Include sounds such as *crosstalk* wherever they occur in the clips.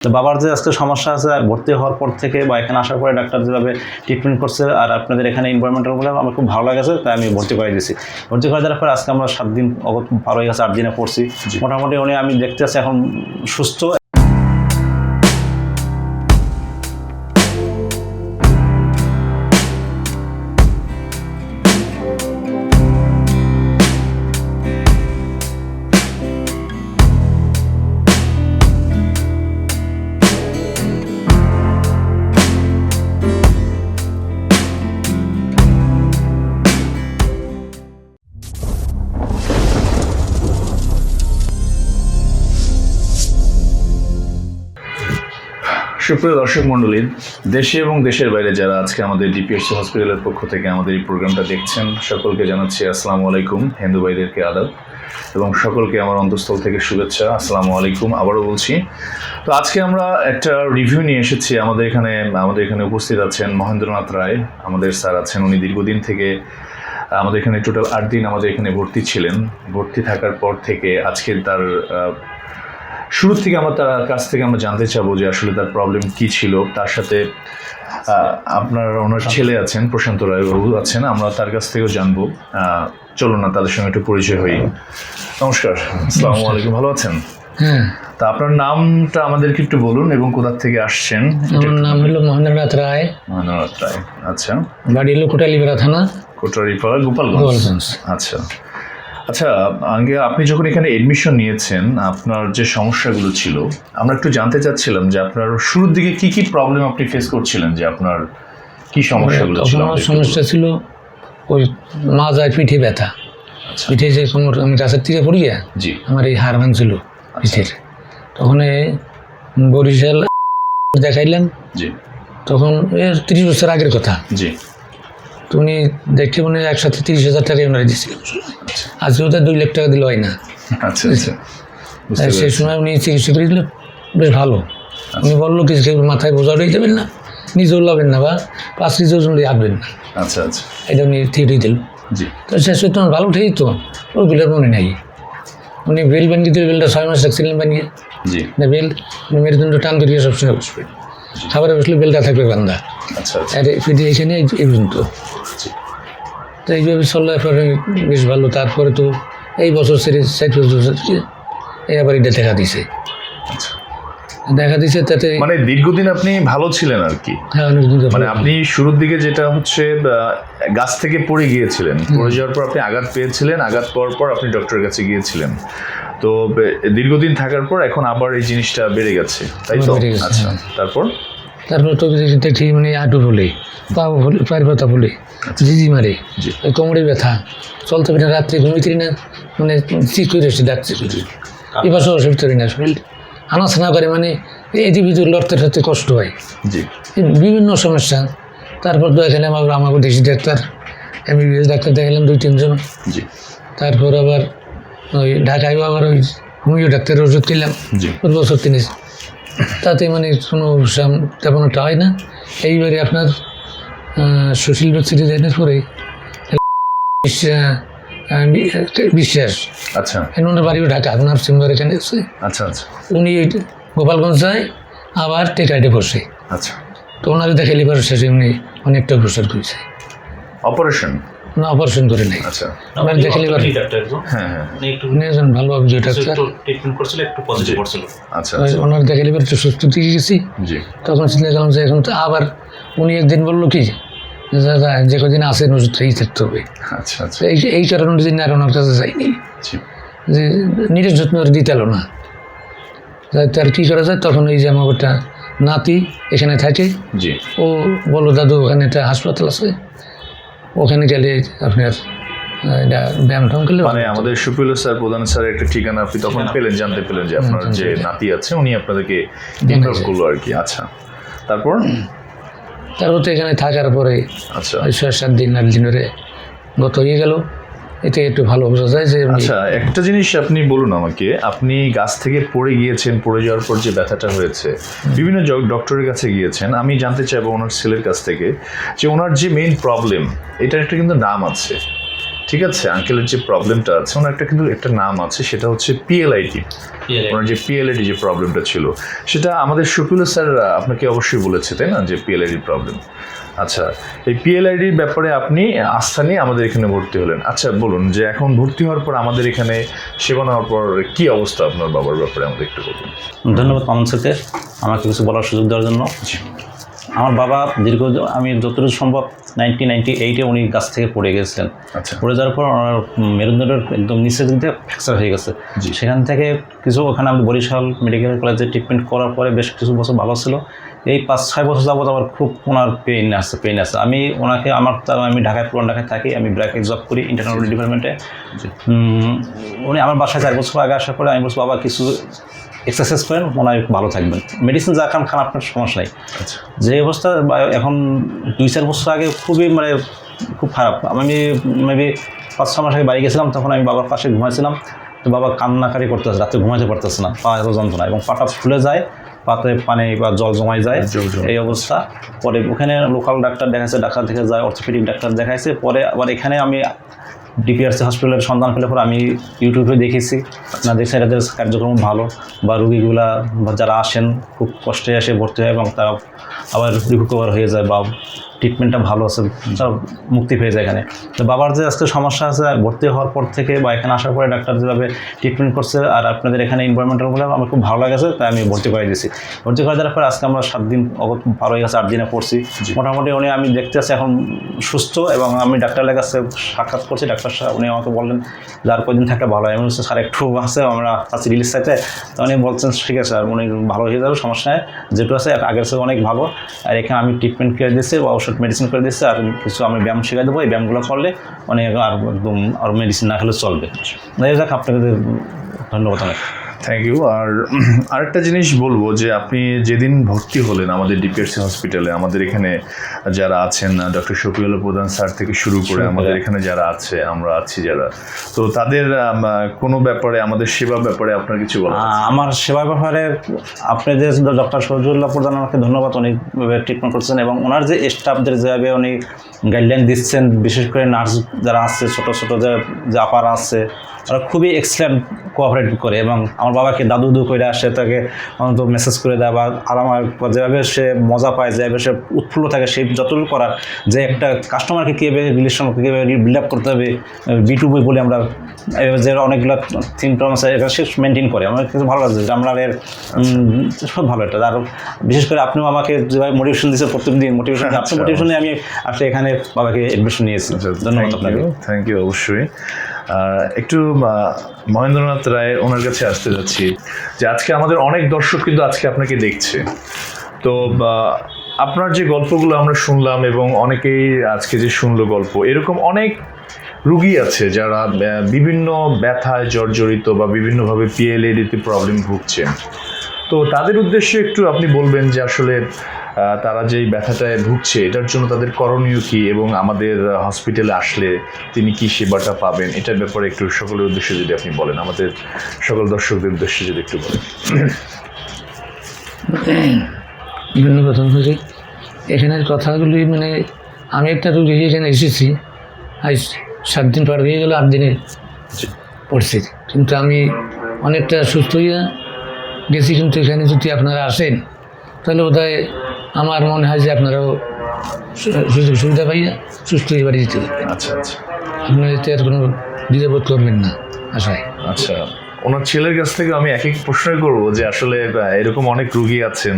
তো বাবার যে আজকে সমস্যা আছে ভর্তি হওয়ার পর থেকে বা এখানে আসার পরে ডাক্তার যেভাবে ট্রিটমেন্ট করছে আর আপনাদের এখানে এনভায়রনমেন্টাল বলে আমার খুব ভালো লাগেছে তাই আমি ভর্তি করে দিয়েছি। ভর্তি করে দেওয়ার পরে আজকে আমরা সাত দিন পার হয়ে গেছে আট দিনে পড়ছি। মোটামুটি উনি আমি দেখতে আছি এখন সুস্থ সুপ্রিয় দর্শক মণ্ডলী দেশে এবং দেশের বাইরে যারা আজকে আমাদের ডিপিএসসি হসপিটালের পক্ষ থেকে আমাদের এই প্রোগ্রামটা দেখছেন, সকলকে জানাচ্ছি আসসালামু আলাইকুম, হিন্দু ভাইদেরকে আদাব। এবং সকলকে আমার অন্তঃস্থল থেকে শুভেচ্ছা, আসসালামু আলাইকুম আবারও বলছি। তো আজকে আমরা একটা রিভিউ নিয়ে এসেছি, আমাদের এখানে আমাদের এখানে উপস্থিত আছেন মহেন্দ্রনাথ রায়, আমাদের স্যার আছেন, উনি দীর্ঘদিন থেকে, আমাদের এখানে টোটাল আট দিন আমাদের এখানে ভর্তি ছিলেন। ভর্তি থাকার পর থেকে আজকে তার শুরু থেকে আমরা তার কাছ থেকে আমরা জানতে চাবো যে আসলে তার প্রবলেম কি ছিল। তার সাথে আপনার ওনার ছেলে আছেন প্রশান্ত রায় বাবু আছেন আমরা তার কাছ থেকেও জানব। চলুন না তাদের সঙ্গে একটু পরিচয় হই। নমস্কার আসসালামু আলাইকুম ভালো আছেন? হ্যাঁ। তা আপনার নামটা আমাদেরকে একটু বলুন এবং কোথা থেকে আসছেন? আমার নাম হলো মহেন্দ্রনাথ রায়। মহেন্দ্রনাথ রায় আচ্ছা। বাড়ি হলো কোটালিবেড়া থানা। গোপালগঞ্জ। গোপালগঞ্জ। আচ্ছা। আচ্ছা আগে আপনি যখন এখানে এডমিশন নিয়েছেন আপনার যে সমস্যাগুলো ছিল আমরা একটু জানতে চাচ্ছিলাম যে আপনার শুরুর দিকে কি কি প্রবলেম আপনি ফেস করছিলেন যে আপনার কি সমস্যাগুলো ছিল আমার সমস্যা ছিল ওই মাজায় পিঠে ব্যথা। আচ্ছা। পিঠে যে আমি গাছের থেকে পড়ি গিয়া, জি। আমার এই হাড় ভাঙছিল পিঠের। তখন বরিশাল দেখাইলাম। জি। তখন এ তিরিশ বছর আগের কথা। জি। তো উনি দেখে মনে হয় একসাথে তিরিশ হাজার টাকা ওনারা দিয়েছিলাম আজকে ওদের দুই লাখ টাকা দিল হয় না। আচ্ছা আচ্ছা। সেই সময় উনি চিকিৎসা করে দিল বেশ ভালো। উনি বলল কিছু কেউ মাথায় বোঝা উঠে যাবেন না নিজেও লাভেন না বা পাঁচ কেজি ওজন লিয়ে আঁকবেন না। আচ্ছা আচ্ছা। এটা উনি থিয়েটার দিল তো শেষ হয়ে তোমার ভালো উঠেই তো ওগুলোর মনে নাই। উনি বেল বানিয়ে দিল বেলটা ছয় মাস রাখছিলেন বানিয়ে। জি। না বেল উনি মেরুদণ্ড টান ধরিয়ে সবসময় বসবে। খাবারে বসলে বেলটা থাকবে বান্ধা আচ্ছা আচ্ছা। আর ফিরে এখানে এই পর্যন্ত। তো এইভাবে চললে বেশ ভালো। তারপরে তো এই বছর সেরে ষাট বছর এই আবার এটা দেখা দিছে। দেখা দিছে তাতে মানে দীর্ঘদিন আপনি ভালো ছিলেন আর কি। হ্যাঁ মানে আপনি শুরুর দিকে যেটা হচ্ছে গাছ থেকে পড়ে গিয়েছিলেন। পড়ে যাওয়ার পর আপনি আঘাত পেয়েছিলেন আঘাত পাওয়ার পর আপনি ডক্টরের কাছে গিয়েছিলেন। তো দীর্ঘদিন থাকার পর এখন আবার এই জিনিসটা বেড়ে গেছে তাই তো? আচ্ছা। তারপর? তারপর তো দেখি মানে আটু বলে পা বলে পায়ের ব্যথা বলে। জিজি মারে। কোমরে ব্যথা। চলতে পারি না রাত্রে ঘুমিয়ে না মানে চিক করে এসে ডাকছে। এবার সব অসুবিধা করি না শরীর আনাচনা করে মানে এদিক ভিতর লড়তে লড়তে কষ্ট হয়। জি। বিভিন্ন সমস্যা। তারপর তো এখানে আমার আমাকে দেশি ডাক্তার এমবিবিএস ডাক্তার দেখালাম দুই তিনজন। জি। তারপর আবার ওই ঢাকায় আবার ওই হোমিও ডাক্তারের ওষুধ খেলাম। বছর তিনি তাতে মানে কোনো তেমন একটা হয় না। এইবারে আপনার সুশীল বেক্সিটি দেওয়ার পরে বিশ্বাস আচ্ছা। ওনার বাড়িও ঢাকা ওনার চেম্বার এখানে আছে। আচ্ছা আচ্ছা। উনি গোপালগঞ্জ যায় আবার টেকাইটে বসে। আচ্ছা। তো ওনার দেখাইলে পরে শেষে উনি অনেকটা উপসার করেছে। অপারেশন? না অপারেশন করে নাই। আচ্ছা। ওনার ডাক্তার একজন। হ্যাঁ হ্যাঁ। উনি একজন ভালো অভিযোগ ডাক্তার ট্রিটমেন্ট করছিল একটু পজিটিভ করছিল। আচ্ছা আচ্ছা। ওনার দেখাইলে পরে একটু সুস্থ দিকে গেছি। জি। তখন চিন্তা করলাম যে এখন তো আবার উনি একদিন বলল কি যে যে কদিন আছে ওষুধ এই থাকতে হবে। আচ্ছা আচ্ছা। এই এই কারণে যদি আর ওনার কাছে যাইনি। যে নিজের যত্ন আর দিতে এলো না। যাই তার কী করা যায় তখন এই যে আমার একটা নাতি এখানে থাকে। জি। ও বলো দাদু ওখানে একটা হাসপাতাল আছে। ওখানে গেলে আপনার এটা ব্যায়াম টাম করলে মানে আমাদের সুপ্রিয় স্যার প্রধান স্যার একটা ঠিকানা আপনি তখন পেলেন জানতে পেলেন যে আপনার যে নাতি আছে উনি আপনাদেরকে ইনভলভ করল আর কি আচ্ছা। তারপর? তারপর তো এখানে থাকার পরে আচ্ছা। ছয় সাত দিন আট দিন ধরে গত হয়ে গেল। এতে একটু ভালো বোঝা যায় যে আচ্ছা একটা জিনিস আপনি বলুন আমাকে। আপনি গাছ থেকে পড়ে গিয়েছেন পড়ে যাওয়ার পর যে ব্যথাটা হয়েছে বিভিন্ন ডক্টরের কাছে গিয়েছেন। আমি জানতে চাইব ওনার ছেলের কাছ থেকে যে ওনার যে মেইন প্রবলেম এটার একটা কিন্তু নাম আছে। ঠিক আছে আঙ্কেলের যে প্রবলেমটা আছে ওনার একটা কিন্তু একটা নাম আছে সেটা হচ্ছে পিএলআইটি ওনার যে পিএলআইডি যে প্রবলেমটা ছিল সেটা আমাদের শফিউল স্যার আপনাকে অবশ্যই বলেছে তাই না যে পিএলআইডি প্রবলেম আচ্ছা এই পিএলআইডির ব্যাপারে আপনি আস্থা নিয়ে আমাদের এখানে ভর্তি হলেন। আচ্ছা বলুন যে এখন ভর্তি হওয়ার পর আমাদের এখানে সেবা নেওয়ার পর কি অবস্থা আপনার বাবার ব্যাপারে আমাদের একটু বলুন। ধন্যবাদ মামুন স্যারকে আমাকে কিছু বলার সুযোগ দেওয়ার জন্য। আমার বাবা দীর্ঘ আমি যতটুকু সম্ভব নাইনটিন নাইনটি এইটে উনি গাছ থেকে পড়ে গেছিলেন। আচ্ছা। পড়ে যাওয়ার পর ওনার মেরুদণ্ডের একদম নিচের দিকে ফ্র্যাকচার হয়ে গেছে। সেখান থেকে কিছু ওখানে আমি বরিশাল মেডিকেল কলেজে ট্রিটমেন্ট করার পরে বেশ কিছু বছর ভালো ছিল। এই পাঁচ ছয় বছর যাবত আমার খুব ওনার পেইন আছে পেইন আছে। আমি ওনাকে আমার তার- আমি ঢাকায় পুরান ঢাকায় থাকি আমি ব্র্যাকে জব করি ইন্টারনাল ডিপার্টমেন্টে উনি আমার বাসায় চার বছর আগে আসার পরে আমি বলছি বাবা কিছু এক্সারসাইজ করেন মনে হয় ভালো থাকবেন। মেডিসিন যা খান খান আপনার সমস্যা নেই। আচ্ছা। যে অবস্থা এখন দুই চার বছর আগে খুবই মানে খুব খারাপ। আমি মেবি পাঁচ ছ মাস আগে বাড়ি গেছিলাম তখন আমি বাবার পাশে ঘুমাইছিলাম। তো বাবা কান্নাকারি করতেছে রাতে ঘুমাইতে পারতেছে না। পা এত যন্ত্রণা এবং পাটা ফুলে যায় পাতে পানি বা জল জমাই যায়। এই অবস্থা। পরে ওখানে লোকাল ডাক্তার দেখাইছে ডাক্তার দেখে যায় অর্থোপেডিক ডাক্তার দেখাইছে। পরে আবার এখানে আমি ডিপিআরসি হসপিটালের সন্ধান পেলে পরে আমি ইউটিউবে দেখেছি। আপনাদের দেখছি কার্যক্রম ভালো বা রুগীগুলা যারা আসেন, খুব কষ্টে এসে ভর্তি হয় এবং তারা আবার রিকভার হয়ে যায় বা ট্রিটমেন্টটা ভালো আছে তারা মুক্তি পেয়ে যায় এখানে। তো বাবার যে আজকে সমস্যা আছে ভর্তি হওয়ার পর থেকে বা এখানে আসার পরে ডাক্তার যেভাবে ট্রিটমেন্ট করছে আর আপনাদের এখানে এনভায়রনমেন্টালগুলো আমার খুব ভালো লাগেছে তাই আমি ভর্তি করে দিয়েছি। ভর্তি করে দেওয়ার পর আজকে আমরা সাত দিন পার হয়ে গেছে আট দিনে পড়ছি। মোটামুটি উনি আমি দেখতে আছি এখন সুস্থ এবং আমি ডাক্তারের কাছে সাক্ষাৎ করছি ডাক্তার সাহেব উনি আমাকে বললেন যে আর কদিন থাকলে ভালো হয়। আমি বলছি স্যার একটু আছে আমরা আছি রিলিজ চাইতে। তো উনি বলছেন ঠিক আছে স্যার উনি ভালো হয়ে যাবে সমস্যা নেই যেটু আছে আগের থেকে অনেক ভালো। আর এখানে আমি ট্রিটমেন্ট করে দিচ্ছি বা ওষুধ মেডিসিন করে দিচ্ছি আর কিছু আমি ব্যায়াম শিখে দেবো। এই ব্যায়ামগুলো করলে অনেক আর একদম আর মেডিসিন না খেলে চলবে। যাই হোক আপনাকে ধন্যবাদ অনেক। থ্যাংক ইউ আর *clears throat* আরেকটা জিনিস বলব যে আপনি যেদিন ভর্তি হলেন আমাদের ডিপিআরসি হসপিটালে আমাদের এখানে যারা আছেন ডক্টর শফিউল প্রধান স্যার থেকে শুরু করে আমাদের এখানে যারা আছে আমরা আছি যারা। তো তাদের কোনো ব্যাপারে আমাদের সেবা ব্যাপারে আপনার কিছু বলা আমার সেবা ব্যাপারে আপনি যে ডক্টর সজুল্লাহ প্রধান আমাকে ধন্যবাদ উনি ট্রিটমেন্ট করছেন এবং ওনার যে স্টাফদের যেভাবে উনি গাইডলাইন দিচ্ছেন বিশেষ করে নার্স যারা আছে ছোটো ছোটো যে আপার আছে ওরা খুবই এক্সেলেন্ট কোঅপারেট করে এবং আমার বাবাকে দাদু দু করে আসে তাকে অন্তত মেসেজ করে দেয় বা আরাম বা যেভাবে সে মজা পায় যেভাবে সে উৎফুল্ল থাকে সেই যতটুকু করার যে একটা কাস্টমারকে কীভাবে রিলেশন কীভাবে বিল্ড আপ করতে হবে বি টু বই বলে আমরা যে অনেকগুলো সিমটম আছে এটা সে মেনটেন করে। আমার কিছু ভালো লাগছে যে আমরা এর সব ভালো এটা আর বিশেষ করে আপনিও আমাকে যেভাবে মোটিভেশন দিয়েছে প্রত্যেকদিন মোটিভেশন আপনার আচ্ছা। মোটিভেশনে আমি আসলে এখানে বাবাকে এডমিশন নিয়েছি। ধন্যবাদ আপনাকে। থ্যাংক ইউ অবশ্যই। একটু মহেন্দ্রনাথ রায় ওনার কাছে আসতে যাচ্ছি যে আজকে আমাদের অনেক দর্শক কিন্তু আজকে আপনাকে দেখছে। তো আপনার যে গল্পগুলো আমরা শুনলাম এবং অনেকেই আজকে যে শুনলো গল্প, এরকম অনেক রুগী আছে যারা বিভিন্ন ব্যথায় জর্জরিত বা বিভিন্নভাবে পিএলএডিতে প্রবলেম ভুগছেন। তো তাদের উদ্দেশ্যে একটু আপনি বলবেন যে আসলে তারা যেই ব্যথাটায় ভুগছে এটার জন্য তাদের করণীয় কি এবং আমাদের হসপিটালে আসলে তিনি কি সেবাটা পাবেন এটার ব্যাপারে একটু সকলের উদ্দেশ্যে যদি আপনি বলেন আমাদের সকল দর্শকদের উদ্দেশ্যে যদি একটু বলেন। ধন্যবাদ অনুযায়ী এখানের কথাগুলি মানে আমি একটা রুগী এখানে এসেছি আজ সাত দিন পার হয়ে গেল আট দিনে পড়ছি কিন্তু আমি অনেকটা সুস্থ হইয়া গেছি কিন্তু এখানে যদি আপনারা আসেন তাহলে বোধ আমার মনে হয় যে আপনারাও সুযোগ সুবিধা পাইয়া সুস্থ হয়ে বাড়ি যেতে পারবেন। আচ্ছা আচ্ছা। আপনারা এতে আর কোনো দ্বিধাবোধ করবেন না আশায়। আচ্ছা ওনার ছেলের কাছ থেকে আমি এক এক প্রশ্ন করব যে আসলে এরকম অনেক রুগী আছেন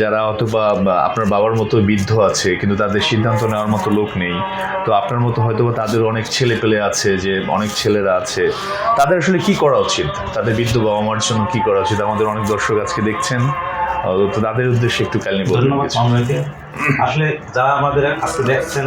যারা অথবা আপনার বাবার মতো বৃদ্ধ আছে কিন্তু তাদের সিদ্ধান্ত নেওয়ার মতো লোক নেই। তো আপনার মতো হয়তো বা তাদের অনেক ছেলে পেলে আছে যে অনেক ছেলেরা আছে। তাদের আসলে কি করা উচিত? তাদের বৃদ্ধ বাবা মার জন্য কি করা উচিত? আমাদের অনেক দর্শক আজকে দেখছেন। তো তাদের উদ্দেশ্যে একটু কালনি ধন্যবাদ আসলে যারা আমাদের আজকে দেখছেন,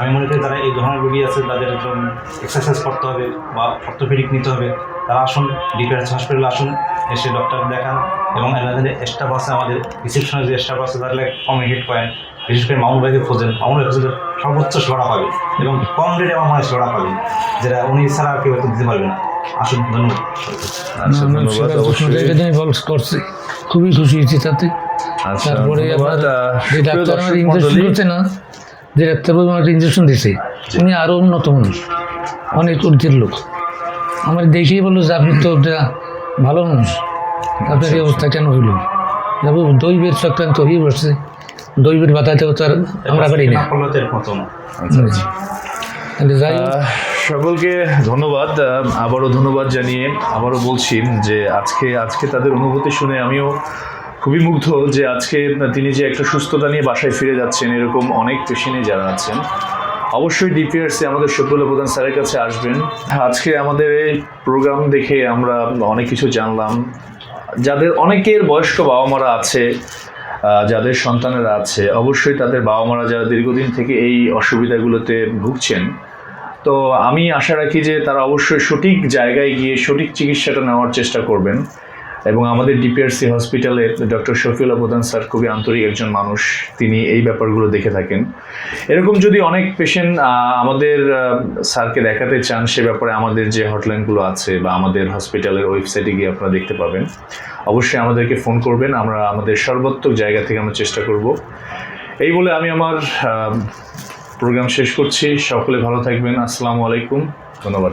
আমি মনে করি যারা এই ধরনের রোগী আছে, তাদের একদম এক্সারসাইজ করতে হবে বা অর্থোপেডিক নিতে হবে। তারা আসুন ডিপিআরএস হসপিটালে আসুন, এসে ডক্টর দেখান এবং এনাদের স্টাফ আছে, আমাদের রিসেপশনের যে স্টাফ আছে তাহলে কমিউনিকেট করেন। বিশেষ করে মামুন ভাইকে খোঁজেন। মামুন ভাই খোঁজেন সর্বোচ্চ সেবা পাবে এবং কম রেটে আমার মনে সেবা পাবেন, যেটা উনি ছাড়া আর কেউ দিতে পারবে না। আসুন ধন্যবাদ। আচ্ছা খুবই খুশি হয়েছি তাতে। আচ্ছা তারপরে আবার যে ডাক্তার আমার ইঞ্জেকশন দিচ্ছে না যে ডাক্তারবাবু আমাকে ইঞ্জেকশন দিছে উনি আরও উন্নত মানুষ অনেক ঊর্ধ্বের লোক। আমার দেখেই বলল যে আপনি তো একটা ভালো মানুষ। আপনার এই অবস্থা কেন হইল? দৈবের চক্রান্ত হয়ে বসছে। দৈবের বাধাতেও তো আর আমরা পারি না। সকলকে ধন্যবাদ আবারও ধন্যবাদ জানিয়ে আবারও বলছি যে আজকে আজকে তাদের অনুভূতি শুনে আমিও খুবই মুগ্ধ যে আজকে তিনি যে একটা সুস্থতা নিয়ে বাসায় ফিরে যাচ্ছেন, এরকম অনেক পেশেন্টই যারা আছেন। অবশ্যই ডিপিআরসি আমাদের শফিউল্লাহ প্রধান স্যারের কাছে আসবেন। আজকে আমাদের এই প্রোগ্রাম দেখে আমরা অনেক কিছু জানলাম। যাদের অনেকের বয়স্ক বাবা মারা আছে যাদের সন্তানেরা আছে, অবশ্যই তাদের বাবা মারা যারা দীর্ঘদিন থেকে এই অসুবিধাগুলোতে ভুগছেন, তো আমি আশা রাখি যে তারা অবশ্যই সঠিক জায়গায় গিয়ে সঠিক চিকিৎসাটা নেওয়ার চেষ্টা করবেন। এবং আমাদের ডিপিআরসি হসপিটালে ডক্টর শফিউল্লাহ প্রধান স্যার খুবই আন্তরিক একজন মানুষ। তিনি এই ব্যাপারগুলো দেখে থাকেন। এরকম যদি অনেক পেশেন্ট আমাদের স্যারকে দেখাতে চান, সে ব্যাপারে আমাদের যে হটলাইনগুলো আছে বা আমাদের হসপিটালের ওয়েবসাইটে গিয়ে আপনারা দেখতে পাবেন। অবশ্যই আমাদেরকে ফোন করবেন। আমরা, আমাদের সর্বাত্মক জায়গা থেকে আমরা চেষ্টা করব। এই বলে আমি আমার প্রোগ্রাম শেষ করছি। সকলে ভালো থাকবেন। আসসালামু আলাইকুম। ধন্যবাদ।